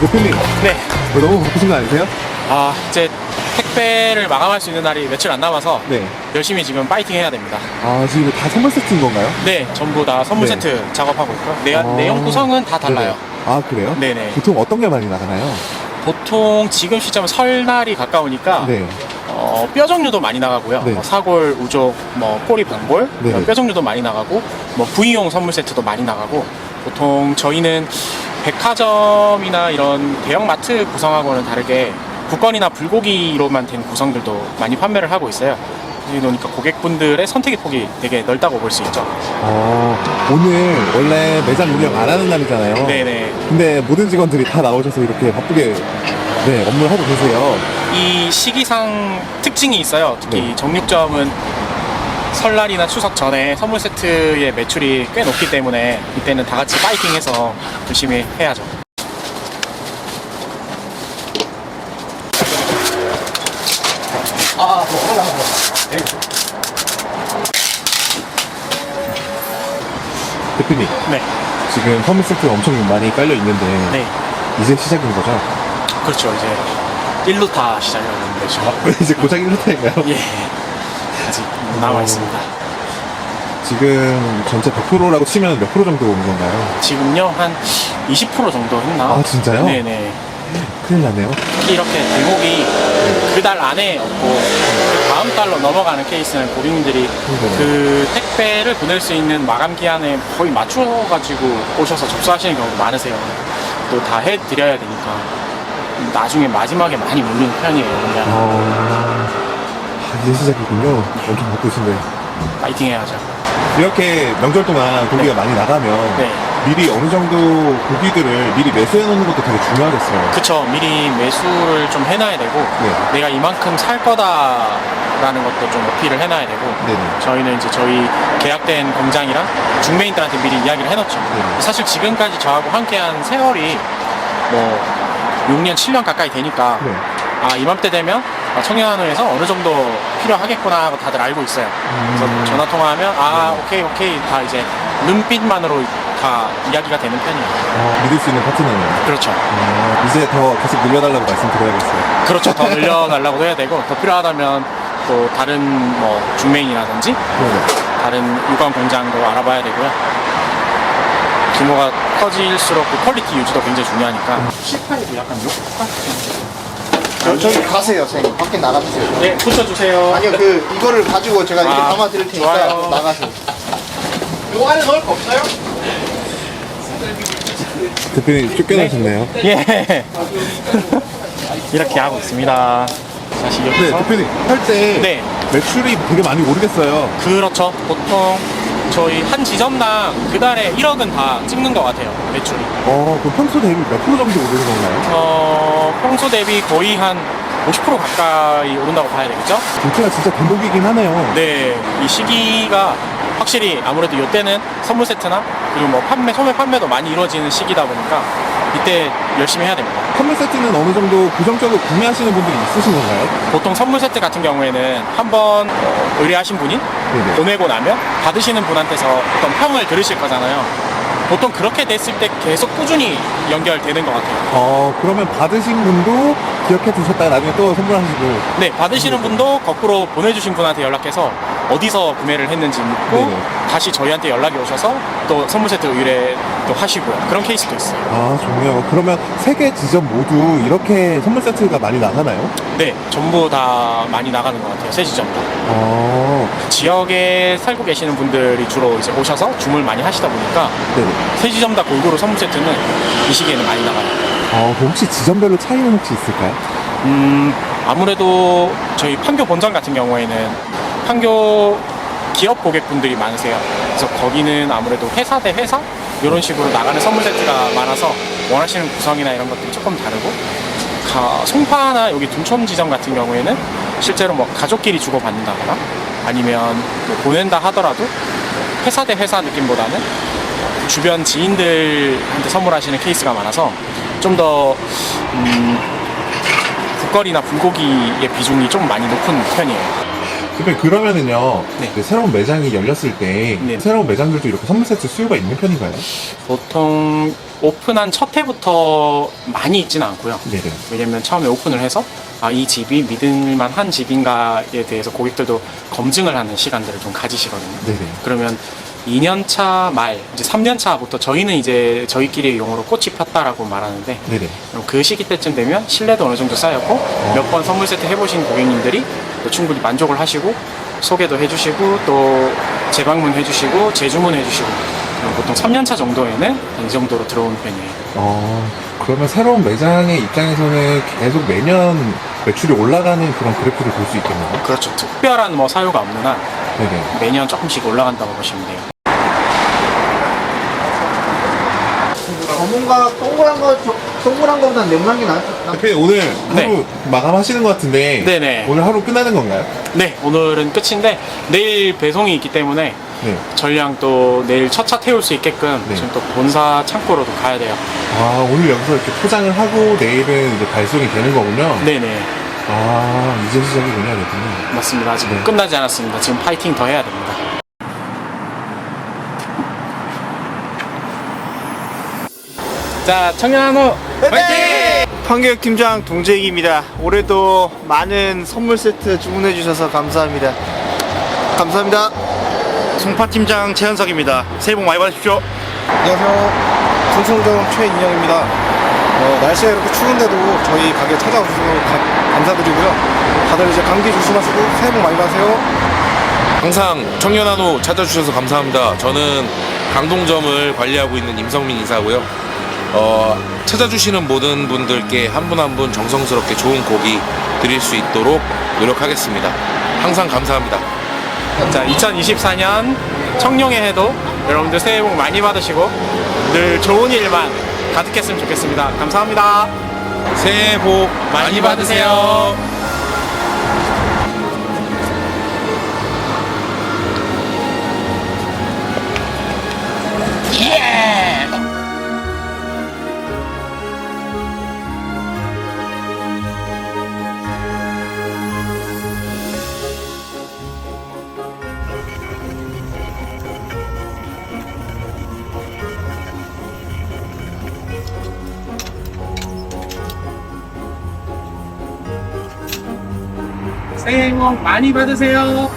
대표님, 네. 뭐 너무 바쁘신 거 아니세요? 아, 이제 택배를 마감할 수 있는 날이 며칠 안 남아서 네. 열심히 지금 파이팅 해야 됩니다. 아, 지금 다 선물 세트인 건가요? 네, 전부 다 선물 네. 세트 작업하고 있고요. 내, 아. 내용 구성은 다 달라요. 네네. 아, 그래요? 네네. 보통 어떤 게 많이 나가나요? 보통 지금 시점은 설날이 가까우니까 네. 어, 뼈 종류도 많이 나가고요. 네. 뭐 사골, 우족, 뭐 꼬리, 방골 네. 뼈 종류도 많이 나가고 뭐 부위용 선물 세트도 많이 나가고 보통 저희는 백화점이나 이런 대형 마트 구성하고는 다르게 국건이나 불고기로만 된 구성들도 많이 판매를 하고 있어요. 그러다 보니까 고객분들의 선택의 폭이 되게 넓다고 볼 수 있죠. 어, 오늘 원래 매장 운영 안 하는 날이잖아요. 네네. 근데 모든 직원들이 다 나오셔서 이렇게 바쁘게 네, 업무를 하고 계세요. 이 시기상 특징이 있어요. 특히 네. 정육점은 설날이나 추석 전에 선물 세트의 매출이 꽤 높기 때문에 이때는 다 같이 파이팅해서 열심히 해야죠. 대표님, 네, 지금 선물 세트 엄청 많이 깔려 있는데 네, 이제 시작인 거죠? 그렇죠. 이제 1루타 시작하는 거죠. 이제 고작 1루타인가요? 예, 아직 남아 있습니다. 지금 전체 100%라고 치면 몇 프로 정도 오는 건가요? 지금요 한 20% 정도 했나? 아, 진짜요? 네네. 큰일 났네요. 특히 이렇게 대목이 그 달 안에 없고 그 다음 달로 넘어가는 케이스는 고객님들이 그 택배를 보낼 수 있는 마감 기한에 거의 맞춰가지고 오셔서 접수하시는 경우도 많으세요. 또 다 해드려야 되니까 나중에 마지막에 많이 몰리는 편이에요. 그냥 어... 아, 이제 시작이군요. 엄청 바쁘신데. 파이팅 해야죠. 이렇게 명절 동안 고기가 많이 나가면 네. 미리 어느 정도 고기들을 미리 매수해 놓는 것도 되게 중요하겠어요. 그쵸. 미리 매수를 좀 해놔야 되고 네. 내가 이만큼 살 거다라는 것도 좀 어필을 해놔야 되고 네네. 저희는 이제 저희 계약된 공장이랑 중매인들한테 미리 이야기를 해놓죠. 네. 사실 지금까지 저하고 함께한 세월이 뭐 6년, 7년 가까이 되니까 네. 아 이맘때 되면 아, 청년한우에서 어느 정도 필요하겠구나 하고 다들 알고 있어요. 그래서 음. 전화 통화하면 아 네. 오케이 오케이 다 이제 눈빛만으로 다 이야기가 되는 편이에요. 어, 믿을 수 있는 파트너네요. 그렇죠. 어, 이제 더 계속 늘려달라고 말씀드려야겠어요. 그렇죠. 더 늘려달라고 해야 되고 더 필요하다면 또 다른 뭐 중매인이라든지 네네. 다른 유관 공장도 알아봐야 되고요. 규모가 커질수록 그 퀄리티 유지도 굉장히 중요하니까 실판이도 약간 저, 저기 가세요, 선생님. 밖에 나가주세요. 네, 붙여주세요. 아니요, 그, 이거를 가지고 제가 이렇게 아, 담아 드릴 테니까 좋아요. 나가세요. 이거 안에 넣을 거 없어요? 대표님 쫓겨나셨네요. 예. 이렇게 하고 있습니다. 다시 네, 여기서. 대표님 할 때 네. 매출이 되게 많이 오르겠어요. 그렇죠. 보통 저희 한 지점당 그 달에 1억은 다 찍는 것 같아요. 매출이. 어, 그럼 평소 대비 몇 프로 정도 오르는 건가요? 어, 평소 대비 거의 한 50% 가까이 오른다고 봐야 되겠죠? 진짜 진짜 대목이긴 하네요. 네, 이 시기가 확실히 아무래도 이때는 선물 세트나 그리고 뭐 판매, 소매 판매도 많이 이루어지는 시기다 보니까 이때 열심히 해야 됩니다. 선물 세트는 어느 정도 고정적으로 구매하시는 분들이 있으신 건가요? 보통 선물 세트 같은 경우에는 한번 어, 의뢰하신 분이 네네. 보내고 나면 받으시는 분한테서 어떤 평을 들으실 거잖아요. 보통 그렇게 됐을 때 계속 꾸준히 연결되는 것 같아요. 어, 그러면 받으신 분도 기억해 두셨다가 나중에 또 선물하시고. 네, 받으시는 분도 거꾸로 보내주신 분한테 연락해서 어디서 구매를 했는지 묻고 네네. 다시 저희한테 연락이 오셔서 또 선물 세트 의뢰도 하시고요. 그런 케이스도 있어요. 아, 좋네요. 그러면 세 개 지점 모두 이렇게 선물 세트가 많이 나가나요? 네, 전부 다 많이 나가는 것 같아요. 세 지점 다. 어, 지역에 살고 계시는 분들이 주로 이제 오셔서 주문을 많이 하시다 보니까 네네. 세 지점 다 골고루 선물 세트는 이 시기에는 많이 나가요. 어, 그럼 혹시 지점별로 차이는 혹시 있을까요? 음, 아무래도 저희 판교 본점 같은 경우에는 판교 기업 고객분들이 많으세요. 그래서 거기는 아무래도 회사 대 회사 이런 식으로 나가는 선물 세트가 많아서 원하시는 구성이나 이런 것들이 조금 다르고 가, 송파나 여기 둔촌 지점 같은 경우에는 실제로 뭐 가족끼리 주고받는다거나 아니면 뭐 보낸다 하더라도 회사 대 회사 느낌보다는 주변 지인들한테 선물하시는 케이스가 많아서 좀더 음, 국거리나 불고기의 비중이 좀 많이 높은 편이에요. 대표님 그러면은요 네. 이제 새로운 매장이 열렸을 때 네. 새로운 매장들도 이렇게 선물 세트 수요가 있는 편인가요? 보통 오픈한 첫 해부터 많이 있지는 않고요. 네네. 왜냐면 처음에 오픈을 해서 아, 이 집이 믿을만 한 집인가에 대해서 고객들도 검증을 하는 시간들을 좀 가지시거든요. 네네. 그러면 2년차 말, 이제 3년차부터 저희는 이제 저희끼리 용어로 꽃이 폈다라고 말하는데 네네. 그럼 그 시기 때쯤 되면 신뢰도 어느 정도 쌓였고 몇 번 선물 세트 해보신 고객님들이 또 충분히 만족을 하시고 소개도 해주시고 또 재방문 해주시고 재주문 해주시고 보통 3년차 정도에는 이 정도로 들어오는 편이에요. 어, 그러면 새로운 매장의 입장에서는 계속 매년 매출이 올라가는 그런 그래프를 볼 수 있겠네요. 그렇죠. 특별한 뭐 사유가 없는 한 네네. 매년 조금씩 올라간다고 보시면 돼요. 검은가 동그란 거, 저- 동그란 거보다 네모난 게 나을 것 같아. 대표님 오늘 네. 하루 마감하시는 것 같은데 네네. 오늘 하루 끝나는 건가요? 네, 오늘은 끝인데 내일 배송이 있기 때문에 네. 전량 또 내일 첫 차 태울 수 있게끔 네. 지금 또 본사 창고로도 가야 돼요. 아 오늘 여기서 이렇게 포장을 하고 내일은 이제 발송이 되는 거군요. 네네. 아 이제 시작이군요, 대표님. 맞습니다. 아직 네. 끝나지 않았습니다. 지금 파이팅 더 해야 됩니다. 자, 청년한우 파이팅! 판교역 팀장 동재익입니다. 올해도 많은 선물 세트 주문해 주셔서 감사합니다. 감사합니다. 송파 팀장 최현석입니다. 새해 복 많이 받으십시오. 안녕하세요. 손충정 최인영입니다. 어, 날씨가 이렇게 추운데도 저희 가게 찾아오셔서 가- 감사드리고요. 다들 이제 감기 조심하시고 새해 복 많이 받으세요. 항상 청년한우 찾아주셔서 감사합니다. 저는 강동점을 관리하고 있는 임성민 이사고요. 어, 찾아주시는 모든 분들께 한 분 한 분 정성스럽게 좋은 고기 드릴 수 있도록 노력하겠습니다. 항상 감사합니다. 자, 2024년 청룡의 해도 여러분들 새해 복 많이 받으시고 늘 좋은 일만 가득했으면 좋겠습니다. 감사합니다. 새해 복 많이 받으세요. 새해 복 많이 받으세요.